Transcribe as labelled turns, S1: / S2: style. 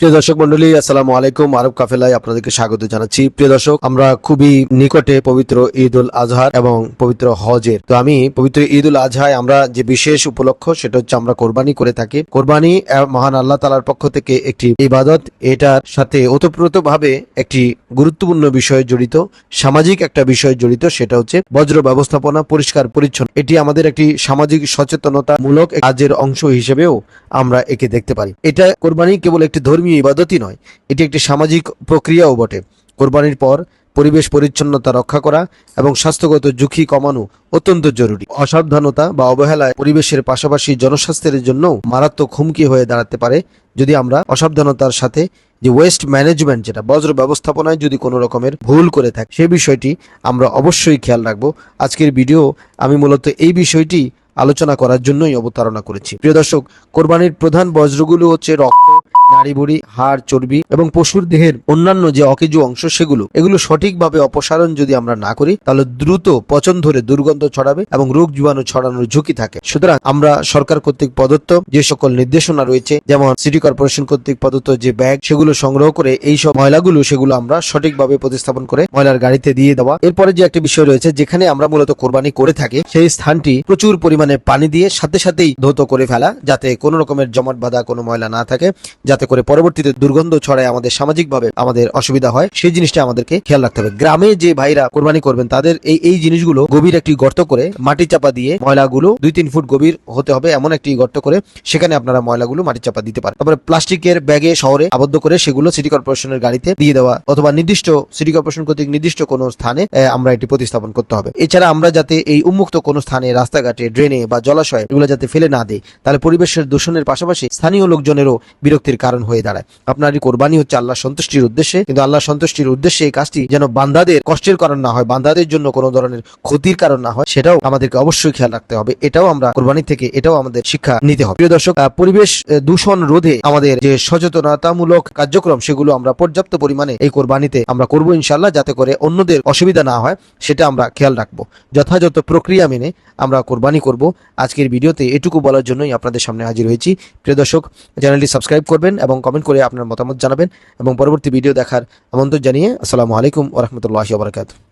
S1: প্রিয় দর্শক মন্ডলী, আসসালামু আলাইকুম। আরব কাফেলায় আপনাদেরকে স্বাগত জানাচ্ছি। প্রিয় দর্শক, আমরা খুবই নিকটে পবিত্র ঈদ উল আজহার এবং পবিত্র হজের। তো আমি পবিত্র ঈদ উল আজহায় আমরা যে বিশেষ উপলক্ষ, সেটা হচ্ছে আমরা কোরবানি করে থাকি। কোরবানি মহান আল্লাহ তালার পক্ষ থেকে একটি ইবাদত। এটার সাথে ওতপ্রোত ভাবে একটি গুরুত্বপূর্ণ বিষয় জড়িত, সামাজিক একটা বিষয় জড়িত, সেটা হচ্ছে বজ্র ব্যবস্থাপনা পরিষ্কার পরিচ্ছন্ন। এটি আমাদের একটি সামাজিক সচেতনতামূলক কাজের অংশ হিসেবেও আমরা একে দেখতে পারি। এটা কোরবানি কেবল একটি ধর্মীয় ইবাদতই নয়, এটি একটি সামাজিক প্রক্রিয়াও বটে। কোরবানির পর পরিবেশ পরিচ্ছন্নতা রক্ষা করা এবং স্বাস্থ্যগত ঝুঁকি কমানো অত্যন্ত জরুরি। অসাবধানতা বা অবহেলায় পরিবেশের পাশাপাশি জনস্বাস্থ্যের জন্য মারাত্মক হুমকি হয়ে দাঁড়াতে পারে যদি আমরা অসাবধানতার সাথে যে ওয়েস্ট ম্যানেজমেন্ট যেটা বজ্র ব্যবস্থাপনায় যদি কোনো রকমের ভুল করে থাকে সেই বিষয়টি আমরা অবশ্যই খেয়াল রাখব। আজকের ভিডিও আমি মূলত এই বিষয়টি আলোচনা করার জন্যই অবতারণা করেছি। প্রিয় দর্শক, কোরবানির প্রধান বজ্রগুলো হচ্ছে রক্ত নাড়ি বুড়ি, হাড়, চর্বি এবং পশুর দেহের অন্যান্য যে অকেজ অংশ সেগুলো, এগুলো সঠিকভাবে অপসারণ যদি আমরা না করি, তাহলে দ্রুত পচন ধরে দুর্গন্ধ ছড়াবে এবং রোগ জীবাণু ছড়ানোর ঝুঁকি থাকে। সুতরাং আমরা সরকার কর্তৃক প্রদত্ত যে সকল নির্দেশনা রয়েছে, যেমন সিটি কর্পোরেশন কর্তৃক প্রদত্ত যে ব্যাগ, সেগুলো সংগ্রহ করে এই সব ময়লাগুলো, সেগুলো আমরা সঠিকভাবে প্রতিস্থাপন করে ময়লার গাড়িতে দিয়ে দেওয়া। এরপরে যে একটা বিষয় রয়েছে, যেখানে আমরা মূলত কোরবানি করে থাকি, সেই স্থানটি প্রচুর পরিমাণে পানি দিয়ে সাথে সাথেই ধৌত করে ফেলা, যাতে কোনো রকমের জমাট বাঁধা কোনো ময়লা না থাকে, যাতে করে পরবর্তীতে দুর্গন্ধ ছড়ায় আমাদের সামাজিকভাবে আমাদের অসুবিধা হয়, সেই জিনিসটা আমাদেরকে খেয়াল রাখতে হবে। গ্রামে যে ভাইরা কোরবানি করবেন, তাদের এই এই জিনিসগুলো গভীর একটি গর্ত করে মাটি চাপা দিয়ে ময়লাগুলো দুই তিন ফুট গভীর হতে হবে এমন একটি গর্ত করে সেখানে আপনারা ময়লাগুলো মাটি চাপা দিতে পারেন। তারপরে প্লাস্টিকের ব্যাগে শহরে আবদ্ধ করে সেগুলো সিটি কর্পোরেশনের গাড়িতে দিয়ে দেওয়া অথবা নির্দিষ্ট সিটি কর্পোরেশন কর্তৃক নির্দিষ্ট কোনো স্থানে আমরা এটি প্রতিস্থাপন করতে হবে। এছাড়া আমরা যাতে এই উন্মুক্ত কোনো স্থানে রাস্তাঘাটে, ড্রেনে বা জলাশয়ে এগুলো যাতে ফেলে না দেয় তাহলে পরিবেশের দূষণের পাশাপাশি স্থানীয় লোকজনেরও বিরক্তির কারণ হয়ে দাঁড়ায়। আপনার এই কোরবানি হচ্ছে আল্লাহ সন্তুষ্টির উদ্দেশ্যে, কিন্তু আল্লাহ সন্তুষ্টির উদ্দেশ্যে এই কাজটি যেন বান্দাদের কষ্টের কারণ না হয়, বান্দাদের জন্য কোনো ধরনের ক্ষতির কারণ না হয়, সেটাও আমাদেরকে অবশ্যই খেয়াল রাখতে হবে। এটাও আমরা কোরবানি থেকে, এটাও আমাদের শিক্ষা নিতে হবে। প্রিয় দর্শক পরিবেশ দূষণ রোধে আমাদের যে সচেতনতামূলক কার্যক্রম, সেগুলো আমরা পর্যাপ্ত পরিমাণে এই কোরবানিতে আমরা করব ইনশাল্লাহ যাতে করে অন্যদের অসুবিধা না হয়, সেটা আমরা খেয়াল রাখব। যথাযথ প্রক্রিয়া মেনে আমরা কোরবানি করব। আজকের ভিডিওতে এটুকু বলার জন্যই আপনাদের সামনে হাজির হয়েছি। প্রিয় দর্শক, চ্যানেলটি সাবস্ক্রাইব করবেন এবং কমেন্ট করে আপনার মতামত জানাবেন এবং পরবর্তী ভিডিও দেখার আমন্ত্রণ জানিয়ে আসসালামু আলাইকুম ওরহমতুল্লাহি ওবরাকাতুহ